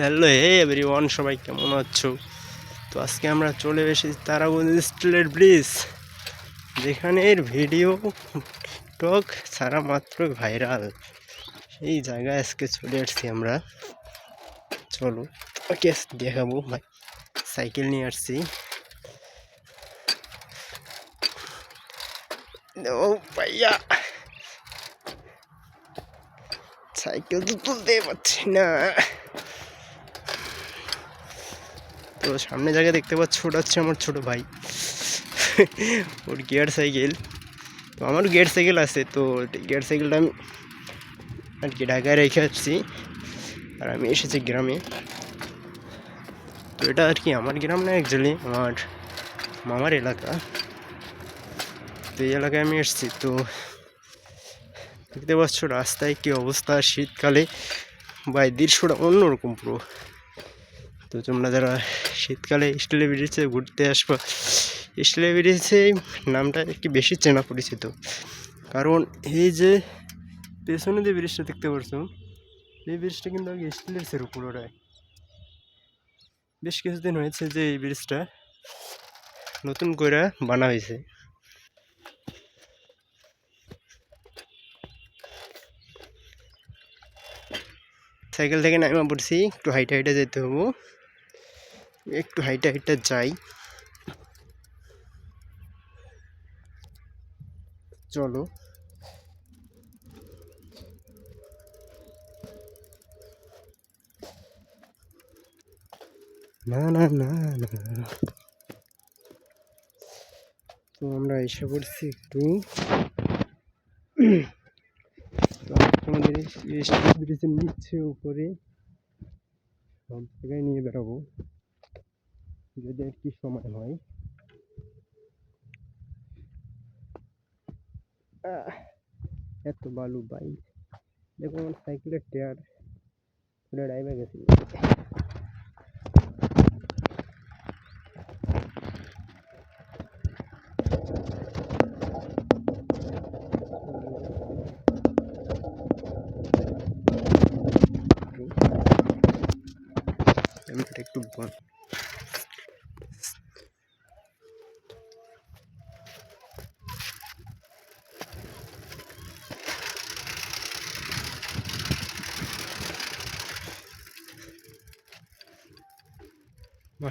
Hello, হে every one সবাই কেমন আছো? তো আজকে আমরা চলে এসেছি তারাগঞ্জ স্টিলের ব্রিজ যেখানের ভিডিও, টক সারা মাত্র ভাইরাল। সেই জায়গায় আজকে চলে আসছি আমরা। চলো, ওকে দেখাবো, ভাই, সাইকেল নিয়ে আসছি। ও ভাইয়া, সাইকেল তো তুলতে পারছি না। তো সামনে জায়গায় দেখতে পাচ্ছ, ওটা হচ্ছে আমার ছোট ভাই। ওর গিয়ার সাইকেল। তো আমার গিয়ার সাইকেল আছে, তো গিয়ার সাইকেলটা আমি আর কি ঢাকায় রেখে আসছি। আর আমি এসেছি গ্রামে। তো এটা আর কি আমার গ্রাম না অ্যাকচুয়ালি আমার মামার এলাকা। তো এই এলাকায় আমি এসেছি, তো দেখতে পাচ্ছ রাস্তায় কি অবস্থা শীতকালে। বা এই দৃশ্যটা অন্যরকম পুরো। তো তোমরা যারা শীতকালে স্টিলে ব্রিজে ঘুরতে আসবা স্টিলে ব্রিজে নামটা একটু বেশি চেনা পরিচিত। কারণ এই যে পেছনে যে ব্রিজটা দেখতে পাচ্ছ এই ব্রিজটা কিন্তু আগে স্টিলের ছিল পুরোটাই বেশ কিছুদিন হয়েছে যে এই ব্রিজটা নতুন করে বানা হয়েছে। সাইকেল থেকে নামা পড়ছি, একটু হাইটে হাইটে যেতে হব। একটু হাইটে হাইটে যাই। চলো। না না না না। তো আমরা এসে পড়ছি একটু। আমাদের ব্রিজের নিচে উপরে সব জায়গায় নিয়ে বেরোবো। যদি কি সময় হয়। এত বালু বাই দেখো আমার সাইকেলের টায়ার পুরো ড্রাইভে গেছে। একটু বন্ধ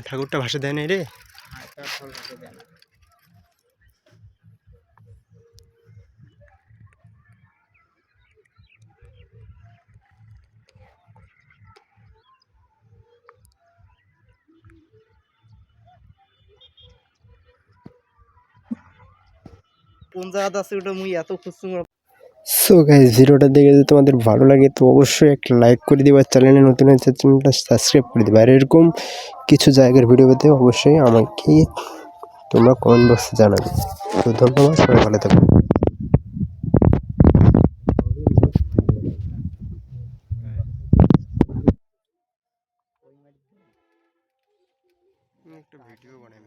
ঠাকুরটা ভাষা দেয় নাই রে? কোন জায়গাতে আছে ওটা মুই এত খুঁজছি সো গাইজ ভিডিওটা দেখে যদি তোমাদের ভালো লাগে, তো অবশ্যই একটা লাইক করে দিবা চ্যানেলে নতুন হয়েছে চ্যানেলটা সাবস্ক্রাইব করে দিবা। আর এরকম কিছু জায়গার ভিডিও পেতে অবশ্যই আমাকে তোমরা কমেন্ট বক্সে জানাবে। তো ধন্যবাদ, সবাই ভালো থাকো। একটা ভিডিও বানাই।